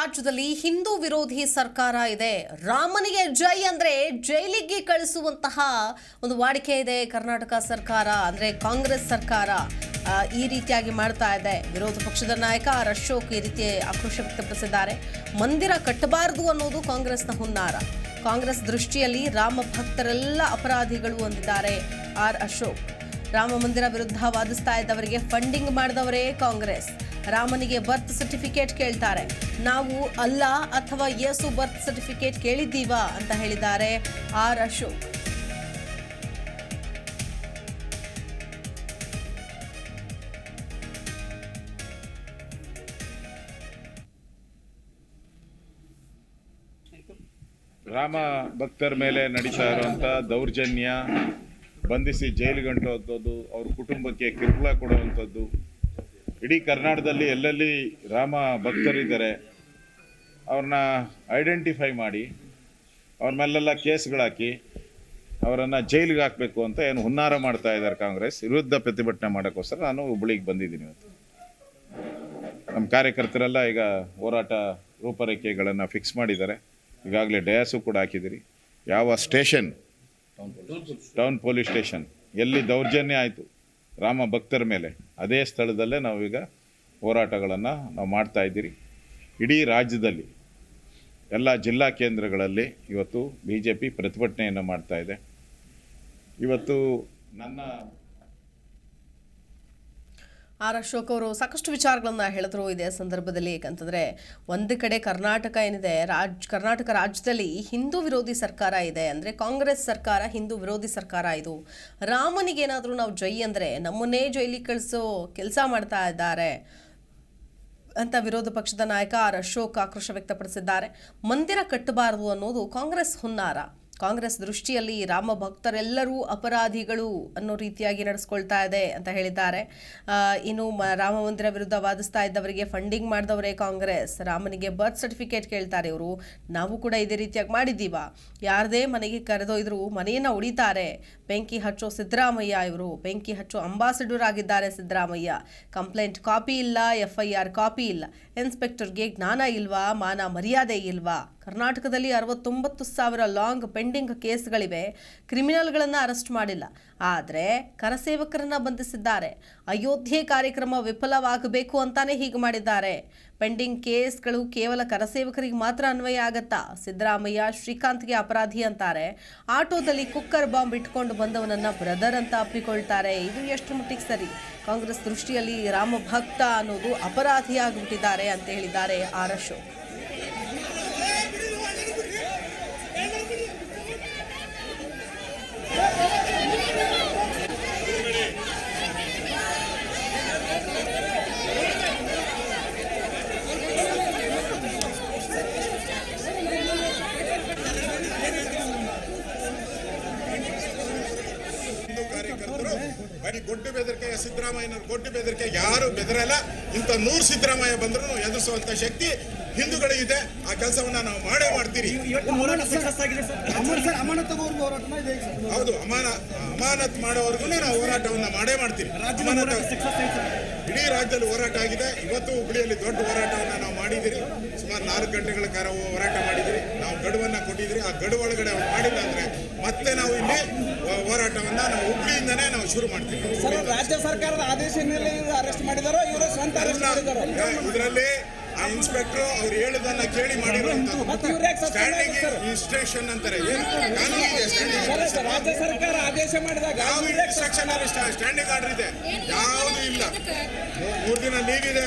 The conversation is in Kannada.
ರಾಜ್ಯದಲ್ಲಿ ಹಿಂದೂ ವಿರೋಧಿ ಸರ್ಕಾರ ಇದೆ. ರಾಮನಿಗೆ ಜೈ ಅಂದ್ರೆ ಜೈಲಿಗೆ ಕಳಿಸುವಂತಹ ಒಂದು ವಾಡಿಕೆ ಇದೆ ಕರ್ನಾಟಕ ಸರ್ಕಾರ, ಅಂದ್ರೆ ಕಾಂಗ್ರೆಸ್ ಸರ್ಕಾರ. ಈ ರೀತಿಯಾಗಿ ಮಾಡ್ತಾ ಇದೆ. ವಿರೋಧ ಪಕ್ಷದ ನಾಯಕ ಆರ್ ಅಶೋಕ್ ಈ ರೀತಿ ಆಕ್ರೋಶ ವ್ಯಕ್ತಪಡಿಸಿದ್ದಾರೆ. ಮಂದಿರ ಕಟ್ಟಬಾರದು ಅನ್ನೋದು ಕಾಂಗ್ರೆಸ್ನ ಹುನ್ನಾರ. ಕಾಂಗ್ರೆಸ್ ದೃಷ್ಟಿಯಲ್ಲಿ ರಾಮ ಭಕ್ತರೆಲ್ಲ ಅಪರಾಧಿಗಳು ಅಂದಿದ್ದಾರೆ ಆರ್ ಅಶೋಕ್. ರಾಮ ಮಂದಿರ ವಿರುದ್ಧ ವಾದಿಸ್ತಾ ಇದ್ದವರಿಗೆ ಫಂಡಿಂಗ್ ಮಾಡಿದವರೇ ಕಾಂಗ್ರೆಸ್. ರಾಮನಿಗೆ ಬರ್ತ್ ಸರ್ಟಿಫಿಕೇಟ್ ಕೇಳ್ತಾರೆ. ನಾವು ಅಲ್ಲ ಅಥವಾ ಯೇಸು ಬರ್ತ್ ಸರ್ಟಿಫಿಕೇಟ್ ಕೇಳಿದ್ದೀವಾ ಅಂತ ಹೇಳಿದ್ದಾರೆ ಆರ್ ಅಶೋಕ್. ರಾಮ ಭಕ್ತರ ಮೇಲೆ ನಡೀತಾ ಇರುವಂಥ ದೌರ್ಜನ್ಯ, ಬಂಧಿಸಿ ಜೈಲಿಗಂಟುವಂಥದ್ದು ಅವ್ರ ಕುಟುಂಬಕ್ಕೆ ಕಿರುಕುಳ ಕೊಡುವಂಥದ್ದು ಇಡೀ ಕರ್ನಾಟಕದಲ್ಲಿ ಎಲ್ಲೆಲ್ಲಿ ರಾಮ ಭಕ್ತರಿದ್ದಾರೆ ಅವ್ರನ್ನ ಐಡೆಂಟಿಫೈ ಮಾಡಿ ಅವ್ರ ಮೇಲೆಲ್ಲ ಕೇಸ್ಗಳಾಕಿ ಅವರನ್ನು ಜೈಲಿಗೆ ಹಾಕಬೇಕು ಅಂತ ಏನು ಹುನ್ನಾರ ಮಾಡ್ತಾ ಇದ್ದಾರೆ ಕಾಂಗ್ರೆಸ್ ವಿರುದ್ಧ ಪ್ರತಿಭಟನೆ ಮಾಡೋಕ್ಕೋಸ್ಕರ ನಾನು ಹುಬ್ಬಳ್ಳಿಗೆ ಬಂದಿದ್ದೀನಿ ಇವತ್ತು. ನಮ್ಮ ಕಾರ್ಯಕರ್ತರೆಲ್ಲ ಈಗ ಹೋರಾಟ ರೂಪರೇಖೆಗಳನ್ನು ಫಿಕ್ಸ್ ಮಾಡಿದ್ದಾರೆ. ಈಗಾಗಲೇ ಡಯಾಸು ಕೂಡ ಹಾಕಿದ್ದೀರಿ. ಯಾವ ಸ್ಟೇಷನ್ ಟೌನ್ ಪೊಲೀಸ್ ಸ್ಟೇಷನ್ ಎಲ್ಲಿ ದೌರ್ಜನ್ಯ ಆಯಿತು? ರಾಮ ಭಕ್ತರ ಮೇಲೆ. ಅದೇ ಸ್ಥಳದಲ್ಲೇ ನಾವೀಗ ಹೋರಾಟಗಳನ್ನು ನಾವು ಮಾಡ್ತಾ ಇದ್ದೀರಿ. ಇಡೀ ರಾಜ್ಯದಲ್ಲಿ, ಎಲ್ಲ ಜಿಲ್ಲಾ ಕೇಂದ್ರಗಳಲ್ಲಿ ಇವತ್ತು ಬಿ ಜೆ ಪಿ ಪ್ರತಿಭಟನೆಯನ್ನು ಮಾಡ್ತಾಯಿದೆ ಇವತ್ತು ನನ್ನ ಆರ್ ಅಶೋಕ್ ಅವರು ಸಾಕಷ್ಟು ವಿಚಾರಗಳನ್ನ ಹೇಳಿದ್ರು ಇದೇ ಸಂದರ್ಭದಲ್ಲಿ. ಯಾಕಂತಂದ್ರೆ, ಒಂದು ಕಡೆ ಕರ್ನಾಟಕ ಏನಿದೆ, ರಾಜ್, ಕರ್ನಾಟಕ ರಾಜ್ಯದಲ್ಲಿ ಹಿಂದೂ ವಿರೋಧಿ ಸರ್ಕಾರ ಇದೆ ಅಂದ್ರೆ ಕಾಂಗ್ರೆಸ್ ಸರ್ಕಾರ, ಹಿಂದೂ ವಿರೋಧಿ ಸರ್ಕಾರ ಇದು. ರಾಮನಿಗೇನಾದರೂ ನಾವು ಜೈ ಅಂದ್ರೆ ನಮ್ಮನ್ನೇ ಜೈಲಿ ಕಳಿಸೋ ಕೆಲಸ ಮಾಡ್ತಾ ಇದ್ದಾರೆ ಅಂತ ವಿರೋಧ ಪಕ್ಷದ ನಾಯಕ ಆರ್ ಅಶೋಕ್ ಆಕ್ರೋಶ ವ್ಯಕ್ತಪಡಿಸಿದ್ದಾರೆ. ಮಂದಿರ ಕಟ್ಟಬಾರದು ಅನ್ನೋದು ಕಾಂಗ್ರೆಸ್ ಹುನ್ನಾರ. ಕಾಂಗ್ರೆಸ್ ದೃಷ್ಟಿಯಲ್ಲಿ ರಾಮ ಭಕ್ತರೆಲ್ಲರೂ ಅಪರಾಧಿಗಳು ಅನ್ನೋ ರೀತಿಯಾಗಿ ನಡೆಸ್ಕೊಳ್ತಾ ಇದೆ ಅಂತ ಹೇಳಿದ್ದಾರೆ. ಇನ್ನು ರಾಮ ಮಂದಿರ ವಿರುದ್ಧ ವಾದಿಸ್ತಾ ಇದ್ದವರಿಗೆ ಫಂಡಿಂಗ್ ಮಾಡಿದವರೇ ಕಾಂಗ್ರೆಸ್. ರಾಮನಿಗೆ ಬರ್ತ್ ಸರ್ಟಿಫಿಕೇಟ್ ಕೇಳ್ತಾರೆ ಇವರು. ನಾವು ಕೂಡ ಇದೇ ರೀತಿಯಾಗಿ ಮಾಡಿದ್ದೀವ? ಯಾರದೇ ಮನೆಗೆ ಕರೆದೊಯ್ದರೂ ಮನೆಯನ್ನು ಉಳಿತಾರೆ ಬೆಂಕಿ ಹಚ್ಚೋ ಸಿದ್ದರಾಮಯ್ಯ ಇವರು. ಬೆಂಕಿ ಹಚ್ಚೋ ಅಂಬಾಸಿಡರ್ ಆಗಿದ್ದಾರೆ ಸಿದ್ದರಾಮಯ್ಯ. ಕಂಪ್ಲೇಂಟ್ ಕಾಪಿ ಇಲ್ಲ ಎಫ್ ಐ ಆರ್ ಕಾಪಿ ಇಲ್ಲ. ಇನ್ಸ್ಪೆಕ್ಟರ್ಗೆ ಜ್ಞಾನ ಇಲ್ವಾ? ಮಾನ ಮರ್ಯಾದೆ ಇಲ್ವಾ? ಕರ್ನಾಟಕದಲ್ಲಿ ಅರವತ್ತೊಂಬತ್ತು ಸಾವಿರ ಲಾಂಗ್ ಪೆಂಡಿಂಗ್ ಕೇಸ್ಗಳಿವೆ. ಕ್ರಿಮಿನಲ್ಗಳನ್ನು ಅರೆಸ್ಟ್ ಮಾಡಿಲ್ಲ. ಆದರೆ ಕರಸೇವಕರನ್ನು ಬಂಧಿಸಿದ್ದಾರೆ. ಅಯೋಧ್ಯೆ ಕಾರ್ಯಕ್ರಮ ವಿಫಲವಾಗಬೇಕು ಅಂತಾನೆ ಹೀಗೆ ಮಾಡಿದ್ದಾರೆ. ಪೆಂಡಿಂಗ್ ಕೇಸ್ಗಳು ಕೇವಲ ಕರಸೇವಕರಿಗೆ ಮಾತ್ರ ಅನ್ವಯ ಆಗತ್ತಾ? ಸಿದ್ದರಾಮಯ್ಯ ಶ್ರೀಕಾಂತ್ಗೆ ಅಪರಾಧಿ ಅಂತಾರೆ. ಆಟೋದಲ್ಲಿ ಕುಕ್ಕರ್ ಬಾಂಬ್ ಇಟ್ಕೊಂಡು ಬಂದವನನ್ನ ಬ್ರದರ್ ಅಂತ ಅಪ್ಪಿಕೊಳ್ತಾರೆ. ಇದು ಎಷ್ಟು ಮಟ್ಟಿಗೆ ಸರಿ? ಕಾಂಗ್ರೆಸ್ ದೃಷ್ಟಿಯಲ್ಲಿ ರಾಮಭಕ್ತ ಅನ್ನೋದು ಅಪರಾಧಿಯಾಗಿಬಿಟ್ಟಿದ್ದಾರೆ ಅಂತ ಹೇಳಿದ್ದಾರೆ ಆರ್ ಅಶೋಕ್ ಹಿಂದೂ ಕಾರ್ಯಕರ್ತರು ಬರೀ ಗೊಡ್ಡು ಬೆದರಿಕೆ ಸಿದ್ದರಾಮಯ್ಯನ ಗೊಡ್ಡು ಬೆದರಿಕೆ ಯಾರು ಬೆದರಲ್ಲ. ಇಂಥ ನೂರು ಸಿದ್ದರಾಮಯ್ಯ ಬಂದ್ರು ಎದುರಿಸುವಂತ ಶಕ್ತಿ ಹಿಂದೂಗಳಿಗಿದೆ ಆ ಕೆಲಸವನ್ನ ನಾವು ಮಾಡೇ ಮಾಡ್ತೀರಿ. ಹೌದು ಅಮಾನ ಅಮಾನತ್ ಮಾಡೋವರೆಗೂ ನಾವು ಹೋರಾಟವನ್ನ ಮಾಡೇ ಮಾಡ್ತೀವಿ. ಇಡೀ ರಾಜ್ಯದಲ್ಲಿ ಹೋರಾಟ ಆಗಿದೆ. ಇವತ್ತು ಹುಬ್ಳಿಯಲ್ಲಿ ದೊಡ್ಡ ಹೋರಾಟವನ್ನ ನಾವು ಮಾಡಿದಿರಿ ಸುಮಾರು ನಾಲ್ಕು ಗಂಟೆಗಳ ಕಾಲ ಹೋರಾಟ ನಾವು ಗಡುವನ್ನ ಕೊಟ್ಟಿದ್ರಿ. ಆ ಗಡುವು ಒಳಗಡೆ ಅವ್ರು ಮಾಡಿಲ್ಲ ಅಂದ್ರೆ ಮತ್ತೆ ನಾವು ಇಲ್ಲಿ ಹೋರಾಟವನ್ನ ನಾವು ಹುಬ್ಳಿಯಿಂದನೇ ನಾವು ಶುರು ಮಾಡ್ತೀವಿ. ಸರ್ ರಾಜ್ಯ ಸರ್ಕಾರದ ಆದೇಶ ಅರೆಸ್ಟ್ ಮಾಡಿದಾರೋ ಇವರು ಸ್ವಂತ ಅರೆಸ್ಟ್ ಮಾಡಿದಾರೋ? ಇದರಲ್ಲಿ ಆ ಇನ್ಸ್ಪೆಕ್ಟರ್ ಅವ್ರು ಹೇಳಿದನ್ನ ಕೇಳಿ ಮಾಡಿರುವಂತದ್ದು. ಸ್ಟ್ಯಾಂಡಿಂಗ್ ಇನ್ಸ್ಟ್ರಕ್ಷನ್ ಅಂತಾರೆ. ರಾಜ್ಯ ಸರ್ಕಾರ ಆದೇಶ ಮಾಡಿದಾಗ ಯಾವ ಇನ್ಸ್ಟ್ರಕ್ಷನ್ ಸ್ಟ್ಯಾಂಡಿಂಗ್ ಆರ್ಡರ್ ಇದೆ? ಯಾವುದು ಇಲ್ಲ. ಮೂರು ಮೂರ್ ದಿನ ಲೀವ್ ಇದೆ.